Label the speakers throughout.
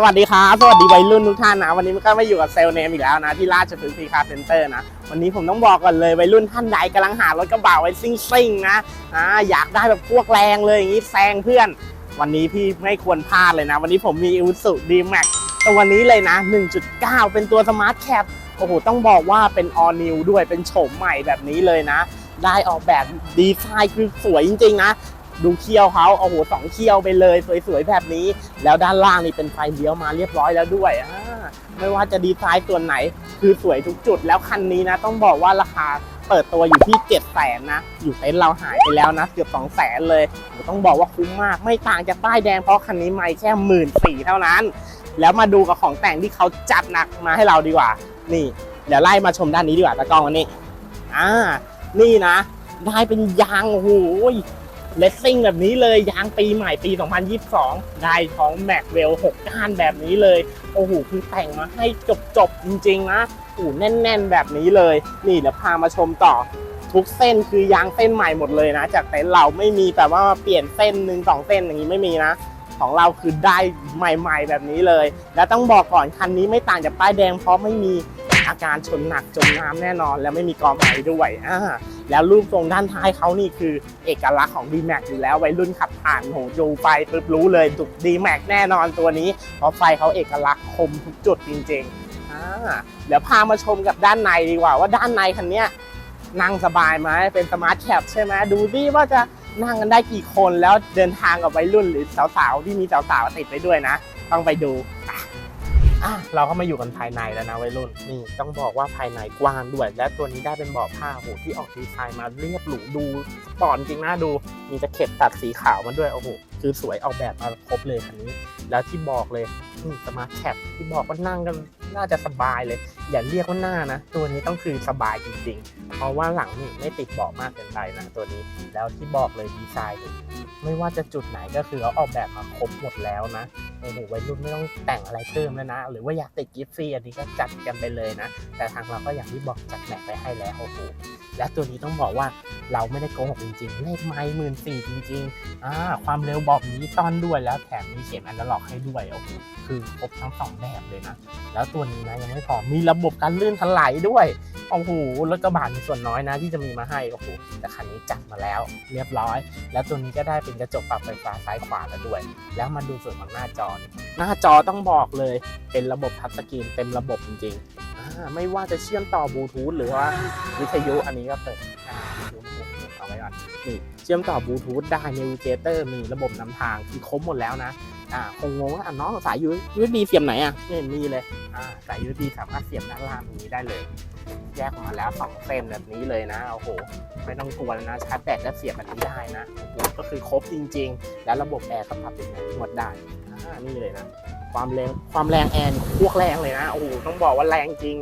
Speaker 1: สวัสดีครับสวัสดีวัยรุ่นทุกท่านนะ วันนี้มันก็มาอยู่กับเซลลเนมอีกแล้วนะ ที่ราชพฤกษ์พีคาร์เซ็นเตอร์นะ วันนี้ผมต้องบอกก่อนเลยวัยรุ่นท่านใดกำลังหารถกระบะไว้ซิ่งซิ่งๆนะอ่าอยากได้แบบพวกแรงเลยอย่างนี้แซงเพื่อน วันนี้พี่ไม่ควรพลาดเลยนะ วันนี้ผมมีอุสุดีแม็กตัวนี้เลยนะ 1.9 เป็นตัวสมาร์ทแคปโอ้โหต้องบอกว่าเป็น all new ด้วยเป็นโฉมใหม่แบบนี้เลยนะ ได้ออกแบบดีไซน์คือสวยจริงๆนะ ดูเคี้ยวเขาโอ้โหสองเคี้ยวไปเลย สวยๆแบบนี้ แล้วด้านล่างนี่เป็นไฟเลี้ยวมาเรียบร้อยแล้วด้วยไม่ว่าจะดีไซน์ส่วนไหน คือสวยทุกจุด แล้วคันนี้นะ ต้องบอกว่าราคาเปิดตัวอยู่ที่7 0 0แสนนะ อยู่เต็นเราหายไปแล้วนะ เกือบ2 0 0แสนเลยต้องบอกว่าคุ้มมาก ไม่ต่างจากป้ายแดงเพราะคันนี้ไม่แค่หมื่นสี่เท่านั้น แล้วมาดูกับของแต่งที่เขาจัดหนักมาให้เราดีกว่า นี่ เดี๋ยวไล่มาชมด้านนี้ดีกว่าตะกล้องอันนี้อ่านี่นะ ได้เป็นยางโอ้โห เลสซิ่งแบบนี้เลยยางปีใหม่ปี 2022 ได้ท้องแม็กเวล 6 ก้านแบบนี้เลย โอ้โหคือแต่งมาให้จบๆ จริงๆนะโอ้โหแน่นๆ แบบนี้เลย นี่เดี๋ยวพามาชมต่อ ทุกเส้นคือยางเส้นใหม่หมดเลยนะ จากเต็นเราไม่มีแบบว่ามาเปลี่ยนเส้นหนึ่งสองเส้นอย่างนี้ไม่มีนะของเราคือได้ใหม่ ๆ แบบนี้เลย แล้วต้องบอกก่อนคันนี้ไม่ต่างจากป้ายแดงเพราะไม่มี อาการชนหนักจมน้ำแน่นอน และไม่มีกอไม้ด้วยอ่าแล้วรูปทรงด้านท้ายเขานี่คือเอกลักษณ์ของ d m a x อยู่แล้ววัยรุ่นขับผ่านโหดูไฟปุ๊บรู้เลยดุ d m a x แน่นอนตัวนี้ เพราะไฟเขาเอกลักษณ์คมทุกจุดจริงๆอ่าเดี๋ยวพามาชมกับด้านในดีกว่า ว่าด้านในคันนี้นั่งสบายไหมเป็นสมาร์ทแคปใช่ไหมดูดิว่าจะนั่งกันได้กี่คนแล้วเดินทางกับวัยรุ่นหรือสาวๆที่มีสาวๆติดไปด้วยนะ ต้องไปดูอะ อะเราก็มาอยู่กันภายในแล้วนะวัยรุ่นนี่ต้องบอกว่าภายในกว้างด้วย และตัวนี้ได้เป็นเบาะผ้าโหที่ออกดีไซน์มาเรียบหรูดูสปอร์ตจริงนะดู มีตะเข็บตัดสีขาวมาด้วยโอ้โหคือสวยออกแบบมาครบเลยคันนี้ แล้วที่บอกเลยสมาร์ทแคปที่บอกว่านั่งกันน่าจะสบายเลย อย่าเรียกว่าหน้านะ ตัวนี้ต้องคือสบายจริงๆ เพราะว่าหลังนี่ไม่ติดเบาะมากเกินไปนะตัวนี้ แล้วที่บอกเลยดีไซน์ไม่ว่าจะจุดไหนก็คือเขาออกแบบมาครบหมดแล้วนะ โอ้โหวัยรุ่นไม่ต้องแต่งอะไรเพิ่มแล้วนะ หรือว่าอยากติดกิฟต์ฟรีอันนี้ก็จัดกันไปเลยนะ แต่ทางเราก็อย่างที่บอกจัดแหนกไปให้แล้วโอ้โห และตัวนี้ต้องบอกว่าเราไม่ได้โกหกจริงๆ เลขไม้หมื่นสี่จริงๆอ่าความเร็วบอกนี้ต้อนด้วยแล้วแถมมีเข็มอันดล็อกให้ด้วยโอ้โหคือครบทั้งสองแบบเลยนะ แล้วตัวนี้นะยังไม่พอมีระบบการลื่นถลายด้วยโอ้โหรถกระบะมีส่วนน้อยนะที่จะมีมาให้โอ้โหแต่คันนี้จัดมาแล้วเรียบร้อย แล้วตัวนี้ก็ได้เป็นกระจกปรับไฟฟ้าซ้ายขวาแล้วด้วย แล้วมาดูส่วนของหน้าจอ หน้าจอต้องบอกเลย เป็นระบบทัชสกรีนเต็มระบบจริงๆ ไม่ว่าจะเชื่อมต่อบลูทูธหรือว่าวิทยุอันนี้ก็เปิดอ่าวิทยุเอาไว้ก่อนนี่เชื่อมต่อบลูทูธได้ n นวิเกเตอร์มีระบบนำทางคือครบหมดแล้วนะอ่าคงงงว่าอะน้องสาย USB เสียบไหนอะไม่เห็นมีเลยอ่าสาย USB สามารถเสียบด้านล่างตรงนี้ได้เลย แยกออกมาแล้วสองเส้นแบบนี้เลยนะโอ้โหไม่ต้องกลัวแล้วนะชาร์จแบตและเสียบแบบนี้ได้นะโอ้โหก็คือครบจริง ๆ แล้วระบบแอร์ก็ปรับเป็นไงหมดได้อ่านี่เลยนะ ความแรงความแรงแอร์พวกแรงเลยนะโอ้โหต้องบอกว่าแรงจริง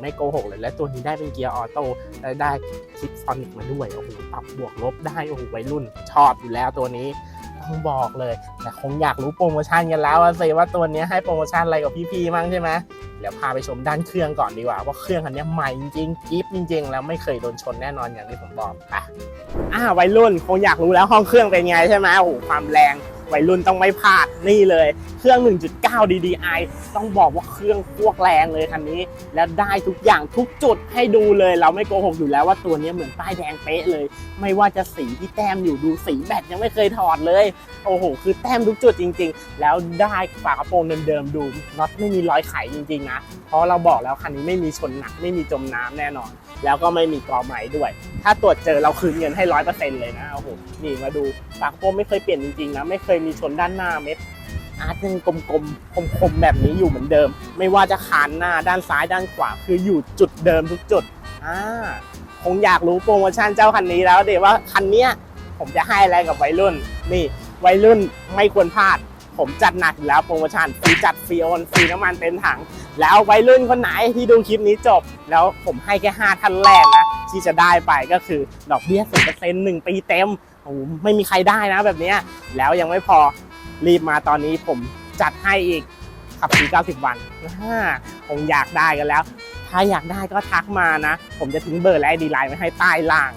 Speaker 1: ไม่โกหกเลยและตัวนี้ได้เป็นเกียร์ออโต้และได้คลิปซอนิกมาด้วยโอ้โหปรับบวกลบได้โอ้โหวัยรุ่นชอบอยู่แล้วตัวนี้ต้องบอกเลยแต่คงอยากรู้โปรโมชั่นกันแล้วอะสิว่าตัวนี้ให้โปรโมชั่นอะไรกับพี่ๆมั้งใช่ไหมเดี๋ยวพาไปชมด้านเครื่องก่อนดีกว่าว่าเครื่องคันนี้ใหม่จริงกิ๊บจริงๆ แล้วไม่เคยโดนชนแน่นอนอย่างที่ผมบอกอะอ่าวัยรุ่นคงอยากรู้แล้วห้องเครื่องเป็นไงใช่ไหมโอ้โหความแรง วัยรุ่นต้องไม่พลาดนี่เลย เครื่อง 1.9 DDI ต้องบอกว่าเครื่องพวกแรงเลยคันนี้ แล้วได้ทุกอย่างทุกจุดให้ดูเลย เราไม่โกหกอยู่แล้วว่าตัวนี้เหมือนป้ายแดงเป๊ะเลย ไม่ว่าจะสีที่แต้มอยู่ดูสีแบตยังไม่เคยถอดเลย โอ้โห คือแต้มทุกจุดจริง ๆ แล้วได้ฝากระโปรงเดิมๆดูน็อตไม่มีรอยไขจริงๆนะเพราะเราบอกแล้วคันนี้ไม่มีชนหนักไม่มีจมน้ำแน่นอน แล้วก็ไม่มีกอไหมด้วย ถ้าตรวจเจอเราคืนเงินให้ร้อยเปอร์เซ็นต์เลยนะโอ้โหนี่มาดูฝากระโปรงไม่เคยเปลี่ยนจริงๆนะไม่เคยมีชนด้านหน้าเม็ดอาร์ตยังกลมๆคมๆแบบนี้อยู่เหมือนเดิม ไม่ว่าจะคานหน้าด้านซ้ายด้านขวาคืออยู่จุดเดิมทุกจุดอ่าคงอยากรู้โปรโมชั่นเจ้าคันนี้แล้วเดี๋ยวว่าคันเนี้ยผมจะให้อะไรกับวัยรุ่น นี่วัยรุ่นไม่ควรพลาด ผมจัดหนักอยู่แล้วโปรโมชั่นฟรีจัดฟรีโอนฟรีน้ำมันเต็มถัง แล้ววัยรุ่นคนไหนที่ดูคลิปนี้จบ แล้วผมให้แค่5ท่านแรกนะที่จะได้ไปก็คือดอกเบี้ย0%หนึ่งปีเต็ม อ้ไม่มีใครได้นะแบบนี้แล้วยังไม่พอรีบมาตอนนี้ผมจัดให้อีกขับฟรี90 วันอ่าคงอยากได้กันแล้ว ถ้าอยากได้ก็ทักมานะ ผมจะทิ้งเบอร์และไอดีไลน์ไว้ให้ใต้ล่าง